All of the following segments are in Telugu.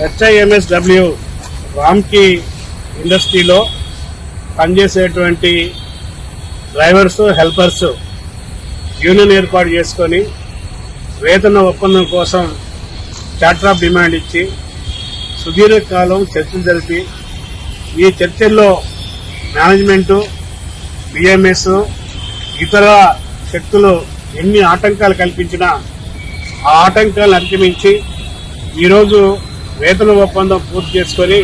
హెచ్ఐఎంఎస్డబ్ల్యూ రామ్కి ఇండస్ట్రీలో పనిచేసేటువంటి డ్రైవర్స్ హెల్పర్స్ యూనియన్ ఏర్పాటు చేసుకొని వేతన ఒప్పందం కోసం చార్టర్ ఆఫ్ డిమాండ్ ఇచ్చి సుదీర్ఘకాలం చర్చలు జరిపి ఈ చర్చల్లో మేనేజ్మెంటు బిఎంఎస్ ఇతర శక్తులు ఎన్ని ఆటంకాలు కల్పించినా ఆ ఆటంకాలను అధిగమించి ఈరోజు వేతన ఒప్పందం పూర్తి చేసుకొని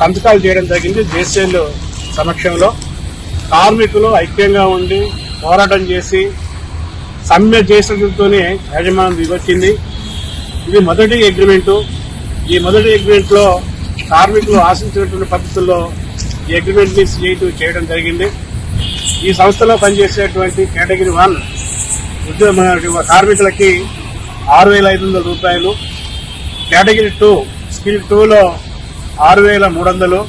సంతకాలు చేయడం జరిగింది జేసీఎల్ సమక్షంలో. కార్మికులు ఐక్యంగా ఉండి పోరాటం చేసి సమ్మె చేసినతోనే యాజమాన్యం దిగొచ్చింది. ఇది మొదటి అగ్రిమెంటు ఈ మొదటి అగ్రిమెంట్లో కార్మికులు ఆశించినటువంటి పద్ధతుల్లో ఈ అగ్రిమెంట్ని సిఐటి చేయడం జరిగింది. ఈ సంస్థలో పనిచేసేటువంటి కేటగిరీ వన్ ఉద్యోగ కార్మికులకి ఆరు వేల ఐదు వందల రూపాయలు కేటగిరీ టూ స్కిల్ టూలో ఆరు వేల మూడు వందలు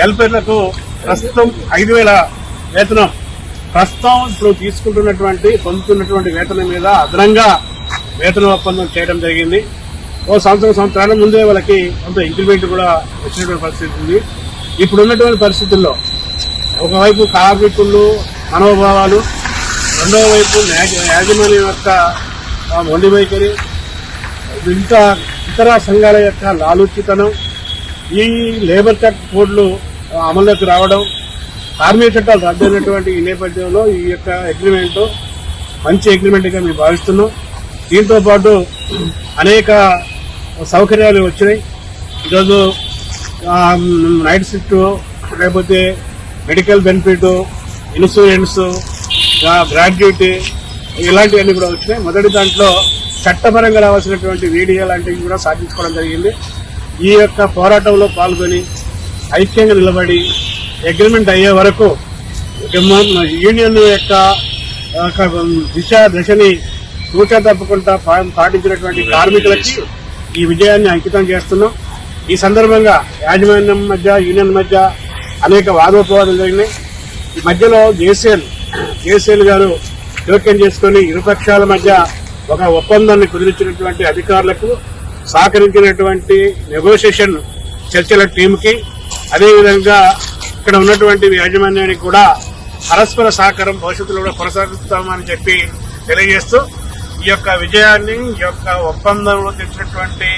హెల్పర్లకు ప్రస్తుతం ఐదు వేల వేతనం. ప్రస్తుతం ఇప్పుడు తీసుకుంటున్నటువంటి పొందుతున్నటువంటి వేతనం మీద అదనంగా వేతన ఒప్పందం చేయడం జరిగింది. ఓ సంవత్సరం సంవత్సరాల ముందే వాళ్ళకి కొంత ఇంక్రిమెంట్ కూడా వచ్చినటువంటి పరిస్థితి ఉంది. ఇప్పుడు ఉన్నటువంటి పరిస్థితుల్లో ఒకవైపు కార్మికులు మనోభావాలు రెండవ వైపు యాజమాన్యం యొక్క మొండి వైఖరి ఇంకా ఇతర సంఘాల యొక్క లాలూచితనం ఈ లేబర్ చెక్ కోడ్లు అమల్లోకి రావడం కార్మిక చట్టాలు రద్దయినటువంటి ఈ నేపథ్యంలో ఈ యొక్క అగ్రిమెంట్ మంచి అగ్రిమెంట్గా మేము భావిస్తున్నాం. దీంతో పాటు అనేక సౌకర్యాలు వచ్చినాయి. ఈరోజు నైట్ షిఫ్ట్ లేకపోతే మెడికల్ బెనిఫిట్ ఇన్సూరెన్స్ గ్రాడ్యుయేటీ ఇలాంటివన్నీ కూడా వచ్చినాయి. మొదటి దాంట్లో చట్టపరంగా రావాల్సినటువంటి వీడియో లాంటివి కూడా సాధించుకోవడం జరిగింది. ఈ యొక్క పోరాటంలో పాల్గొని ఐక్యంగా నిలబడి అగ్రిమెంట్ అయ్యే వరకు యూనియన్ యొక్క ఒక దిశ దశని తూచా తప్పకుండా పా- పాటించినటువంటి కార్మికులకి ఈ విజయాన్ని అంకితం చేస్తున్నాం. ఈ సందర్భంగా యాజమాన్యం మధ్య యూనియన్ మధ్య అనేక వాదోపవాదాలు జరిగినాయి. ఈ మధ్యలో జేసీఎల్ జేసీఎల్ గారు జోక్యం చేసుకుని ఇరుపక్షాల మధ్య ఒక ఒప్పందాన్ని కుదిరించినటువంటి అధికారులకు సహకరించినటువంటి నెగోషియేషన్ చర్చల టీంకి అదేవిధంగా ఇక్కడ ఉన్నటువంటి యాజమాన్యానికి కూడా పరస్పర సహకారం భవిష్యత్తులో కూడా కొనసాగిస్తామని చెప్పి తెలియజేస్తూ ఈ యొక్క విజయాన్ని ఈ యొక్క ఒప్పందంలో తెచ్చినటువంటి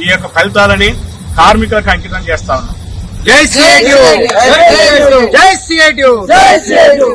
ఈ యొక్క ఫలితాలని కార్మికులకు అంకితం చేస్తా ఉన్నాం. జై సిఐటియు జై సిఐటియు జై శ్రీరామ్